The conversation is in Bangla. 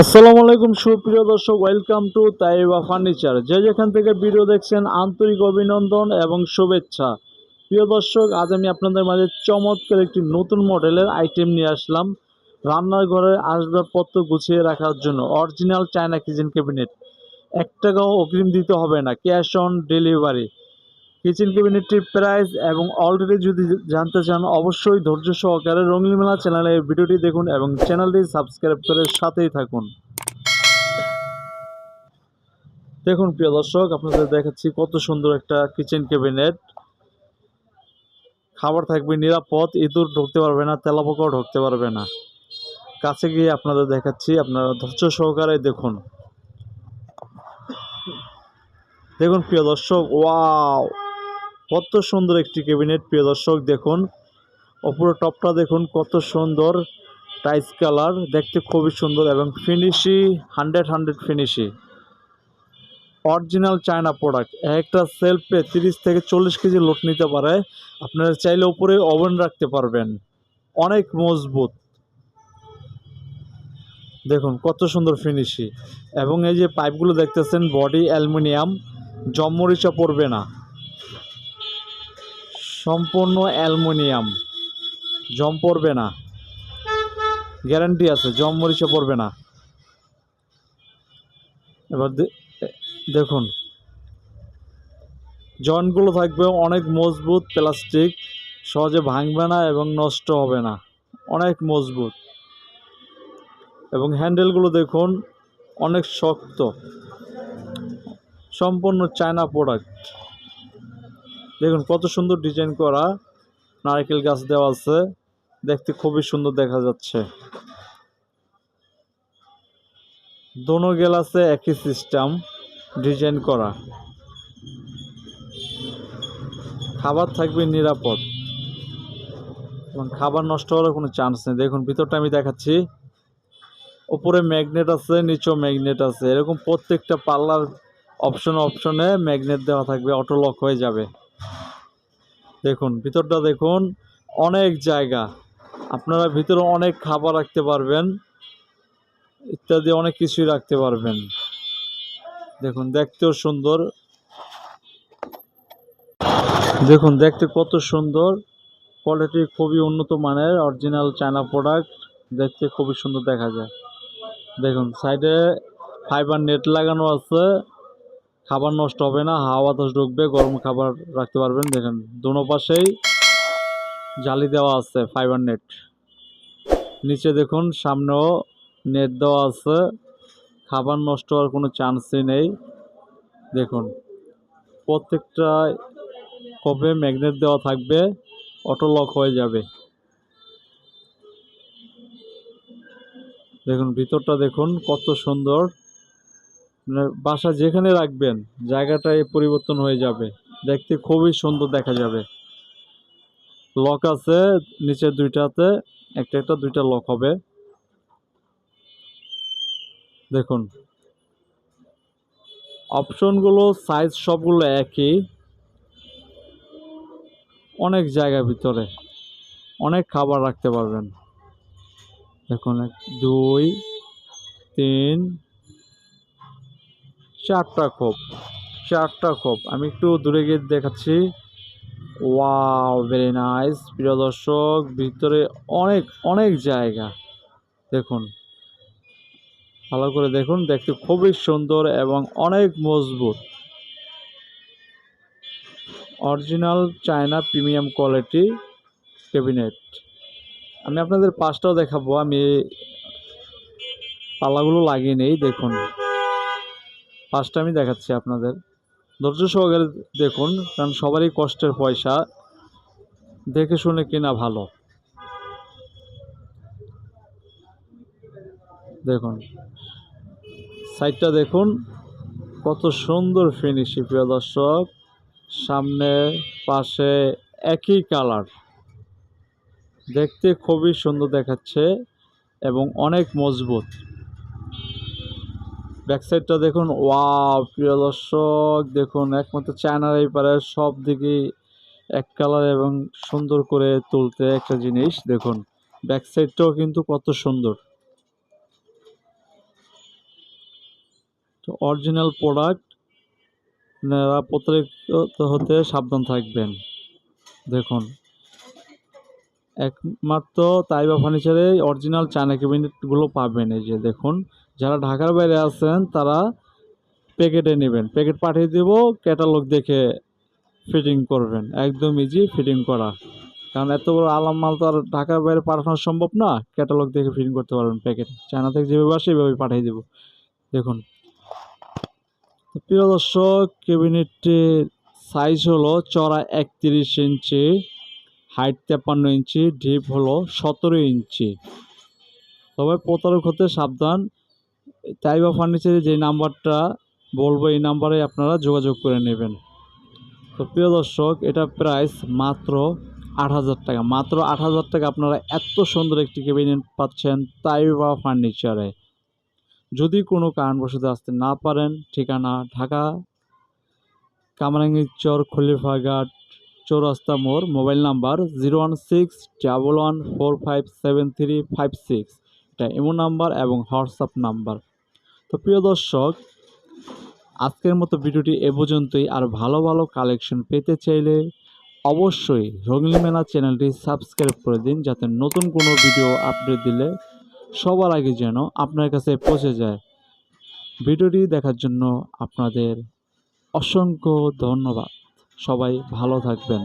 আসসালামু আলাইকুম, সুপ্রিয় দর্শক ওয়েলকাম টু তাইবা ফার্নিচার যে যেখান থেকে ভিডিও দেখছেন, আন্তরিক অভিনন্দন এবং শুভেচ্ছা। প্রিয় দর্শক, আজ আমি আপনাদের মাঝে চমৎকার একটি নতুন মডেলের আইটেম নিয়ে আসলাম। রান্নার ঘরে আসবাবপত্র গুছিয়ে রাখার জন্য অরিজিনাল চায়না কিচেন ক্যাবিনেট এক টাকাও অগ্রিম দিতে হবে না ক্যাশ অন ডেলিভারি কিচেন ক্যাবিনেটটির প্রাইস এবং অলরেডি যদি জানতে চান, অবশ্যই ধৈর্য সহকারে রঙিন মেলা চ্যানেলে ভিডিওটি দেখুন এবং চ্যানেলটি সাবস্ক্রাইব করে সাথেই থাকুন। দেখুন, প্রিয় দর্শক, আপনাদের দেখাচ্ছি কত সুন্দর একটা কিচেন ক্যাবিনেট। খাবার থাকবে নিরাপদ, ইঁদুর ঢুকতে পারবে না, তেলাপোকাও ঢুকতে পারবে না। কাছে গিয়ে আপনাদের দেখাচ্ছি, আপনারা ধৈর্য সহকারে দেখুন। দেখুন, প্রিয় দর্শক, ওয়াও! কত সুন্দর একটি ক্যাবিনেট, প্রিয় দর্শক, দেখুন। ওপরে টপটা দেখুন, কত সুন্দর টাইস কালার, দেখতে খুবই সুন্দর এবং finishing, hundred hundred finishing. Original China product, একটা সেলফে তিরিশ থেকে চল্লিশ কেজি লোড নিতে পারে। আপনারা চাইলে উপরে ওভেন রাখতে পারবেন। অনেক মজবুত। দেখুন, কত সুন্দর ফিনিশি। এবং এই যে পাইপগুলো দেখতেছেন, বডি অ্যালুমিনিয়াম জমমরিচা পড়বে না। সম্পূর্ণ অ্যালুমিনিয়াম। জম পড়বে না। গ্যারান্টি আছে, জম মরিচে পড়বে না। এবার দেখুন। জয়েন্টগুলো থাকবে অনেক মজবুত, প্লাস্টিক, সহজে ভাঙবে না এবং নষ্ট হবে না। অনেক মজবুত। এবং হ্যান্ডেলগুলো দেখুন, অনেক শক্ত। সম্পূর্ণ চায়না প্রোডাক্ট। দেখুন, কত সুন্দর ডিজাইন করা নারকেল গাছ দেওয়া আছে। দেখতে খুবই সুন্দর দেখা যাচ্ছে। দোনো গেলাসে একই সিস্টেম ডিজাইন করা। খাবার থাকবে নিরাপদ। এবং খাবার নষ্ট হওয়ার কোনো চান্স নেই। দেখুন, ভিতরটা আমি দেখাচ্ছি। উপরে ম্যাগনেট আছে, নিচেও ম্যাগনেট আছে। এরকম প্রত্যেকটা পাল্লার অপশন অপশনে ম্যাগনেট দেওয়া থাকবে অটো লক হয়ে যাবে। দেখুন, ভিতরটা দেখুন, অনেক জায়গা। আপনারা ভিতরে অনেক খাবার রাখতে পারবেন, ইত্যাদি অনেক কিছুই রাখতে পারবেন। দেখুন, দেখতেও সুন্দর। দেখুন, দেখতে কত সুন্দর। কোয়ালিটি খুবই উন্নত মানের অরিজিনাল চায়না প্রোডাক্ট দেখতে খুবই সুন্দর দেখা যায়। দেখুন সাইডে ফাইবার নেট লাগানো আছে। খাবার নষ্ট হবে না, হাওয়া বাতাস ঢুকবে, গরম খাবার রাখতে পারবেন। দেখেন, দুনো পাশেই জালি দেওয়া আছে ফাইবার নেট নিচে দেখুন, সামনেও নেট দেওয়া আছে। খাবার নষ্ট হওয়ার কোনো চান্সই নেই। দেখুন, প্রত্যেকটা কপে ম্যাগনেট দেওয়া থাকবে অটো লক হয়ে যাবে। দেখুন, ভিতরটা দেখুন, কত সুন্দর। মানে বাসা যেখানে রাখবেন জায়গাটাই পরিবর্তন হয়ে যাবে। দেখতে খুবই সুন্দর দেখা যাবে। লক আছে নিচের দুইটাতে একটা একটা দুইটা লক হবে। দেখুন। অপশনগুলো, সাইজ সবগুলো একই। অনেক জায়গা ভিতরে। অনেক খাবার রাখতে পারবেন। দেখুন, এক, দুই, তিন চারটা খোপ চারটা খোপ। আমি একটু দূরে গিয়ে দেখাচ্ছি। ওয়াও ভেরি নাইস প্রিয় দর্শক, ভিতরে অনেক অনেক জায়গা। দেখুন। ভালো করে দেখুন, দেখতে খুবই সুন্দর এবং অনেক মজবুত। Original China premium quality cabinet. আমি আপনাদের পাশটাও দেখাবো। আমি পাল্লাগুলো লাগিয়ে নেই, দেখুন। পাশটা আমি দেখাচ্ছি আপনাদের। ধৈর্য সহকারে দেখুন, কারণ সবারই কষ্টের পয়সা। দেখে শুনে কেনা ভালো। দেখুন সাইডটা দেখুন। কত সুন্দর ফিনিশি প্রিয় দর্শক। সামনে, পাশে একই কালার দেখতে খুবই সুন্দর দেখাচ্ছে এবং অনেক মজবুত। ব্যাক সাইডটা দেখুন, ওয়াও, প্রিয় দর্শক, দেখুন, একমাত্র চায়নার এই সব দিকেই এক কালার এবং সুন্দর করে তুলতে একটা জিনিস, দেখুন ব্যাক সাইডটাও কিন্তু কত সুন্দর। তো অরিজিনাল প্রোডাক্ট, আপনারা হতে সাবধান থাকবেন, দেখুন। একমাত্র তাইবা ফার্নিচারে অরিজিনাল চায়না ক্যাবিনেটগুলো পাবেন। এই যে দেখুন, যারা ঢাকার বাইরে আছেন, তারা প্যাকেটে নেবেন। প্যাকেট পাঠিয়ে দেবো ক্যাটালগ দেখে ফিটিং করবেন। একদম ইজি ফিটিং করা। কারণ এত বড় আলাম মাল তো আর ঢাকার বাইরে পাঠানো সম্ভব না। ক্যাটালগ দেখে ফিটিং করতে পারবেন প্যাকেট চায়না থেকে যেভাবে আসে সেভাবে পাঠিয়ে দেবো। দেখুন। প্রিয় দর্শক ক্যাবিনেটটির সাইজ হলো চড়া একত্রিশ ইঞ্চি হাইট তেপান্ন ইঞ্চি, ডিপ হলো সতেরো ইঞ্চি। তবে প্রতারক হতে সাবধান। তাইবা ফার্নিচারে যে নাম্বারটা বলব, এই নাম্বারে আপনারা যোগাযোগ করে নেবেন। তো প্রিয় দর্শক, এটা প্রাইস মাত্র আট হাজার টাকা। মাত্র আট হাজার টাকা আপনারা এত সুন্দর একটি ক্যাবিনেট পাচ্ছেন তাইবা ফার্নিচারে যদি কোনো কারণবশত আসতে না পারেন, ঠিকানা ঢাকা কামরাঙ্গীর চর খলিফাঘাট চৌরাস্তা মোড়, mobile number zero one six, double one, four five, seven three five six. এটা ইমো নাম্বার এবং হোয়াটসঅ্যাপ নাম্বার। তো প্রিয় দর্শক, আজকের মতো ভিডিওটি এ পর্যন্তই। আর ভালো ভালো কালেকশন পেতে চাইলে অবশ্যই রঙিন মেলা চ্যানেলটি সাবস্ক্রাইব করে দিন, যাতে নতুন কোনো ভিডিও আপডেট দিলে সবার আগে যেন আপনার কাছে পৌঁছে যায়। ভিডিওটি দেখার জন্য আপনাদের অসংখ্য ধন্যবাদ। সবাই ভালো থাকবেন।